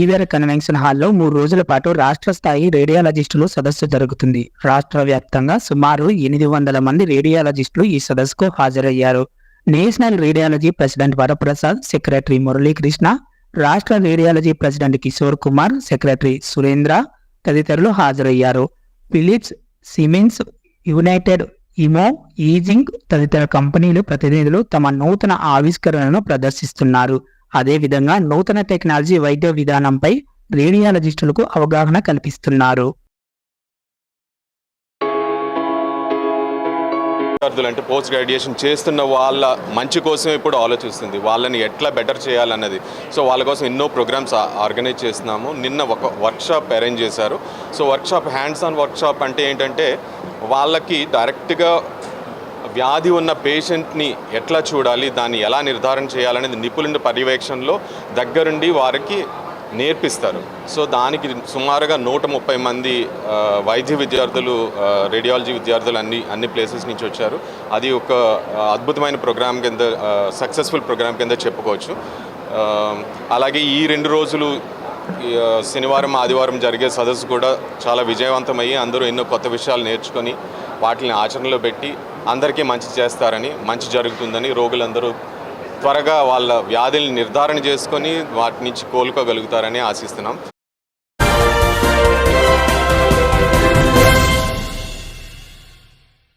ఈవేర convention హాల్లో మూడు రోజుల పాటు రాష్ట్ర స్థాయి రేడియాలజిస్టులు సదస్సు జరుగుతుంది. రాష్ట్ర వ్యాప్తంగా సుమారు ఎనిమిది వందల మంది రేడియాలజిస్టులు ఈ సదస్సుకు హాజరయ్యారు. National radiology president Varaprasad secretary Muralikrishna రాష్ట్ర radiology president Kishore Kumar secretary Surendra తదితరులు హాజరయ్యారు. Philips Siemens United imaging తదితర కంపెనీలు ప్రతినిధులు తమ నూతన ఆవిష్కరణను ప్రదర్శిస్తున్నారు. అదేవిధంగా నూతన టెక్నాలజీ వైద్య విధానంపై రేడియాలజిస్టులకు అవగాహన కల్పిస్తున్నారు. విద్యార్థులు అంటే పోస్ట్ గ్రాడ్యుయేషన్ చేస్తున్న వాళ్ళ మంచి కోసం ఇప్పుడు ఆలోచిస్తుంది. వాళ్ళని ఎట్లా బెటర్ చేయాలన్నది. సో వాళ్ళ కోసం ఎన్నో ప్రోగ్రామ్స్ ఆర్గనైజ్ చేస్తున్నాము. నిన్న ఒక వర్క్షాప్ అరేంజ్ చేశారు. So workshop hands on workshop అంటే ఏంటంటే వాళ్ళకి డైరెక్ట్గా వ్యాధి ఉన్న పేషెంట్ని ఎట్లా చూడాలి దాన్ని ఎలా నిర్ధారణ చేయాలనేది నిపుణుల పర్యవేక్షణలో దగ్గరుండి వారికి నేర్పిస్తారు. సో దానికి సుమారుగా నూట ముప్పై మంది వైద్య విద్యార్థులు రేడియాలజీ విద్యార్థులు అన్ని అన్ని ప్లేసెస్ నుంచి వచ్చారు. అది ఒక అద్భుతమైన ప్రోగ్రామ్ కింద సక్సెస్ఫుల్ ప్రోగ్రామ్ కింద చెప్పుకోవచ్చు. అలాగే ఈ రెండు రోజులు శనివారం ఆదివారం జరిగే సదస్సు కూడా చాలా విజయవంతమయ్యి అందరూ ఎన్నో కొత్త విషయాలు నేర్చుకొని వాటిని ఆచరణలో పెట్టి అందరికీ మంచి చేస్తారని మంచి జరుగుతుందని రోగులందరూ త్వరగా వాళ్ళ వ్యాధుల్ని నిర్ధారణ చేసుకొని వాటి నుంచి కోలుకోగలుగుతారని ఆశిస్తున్నాం.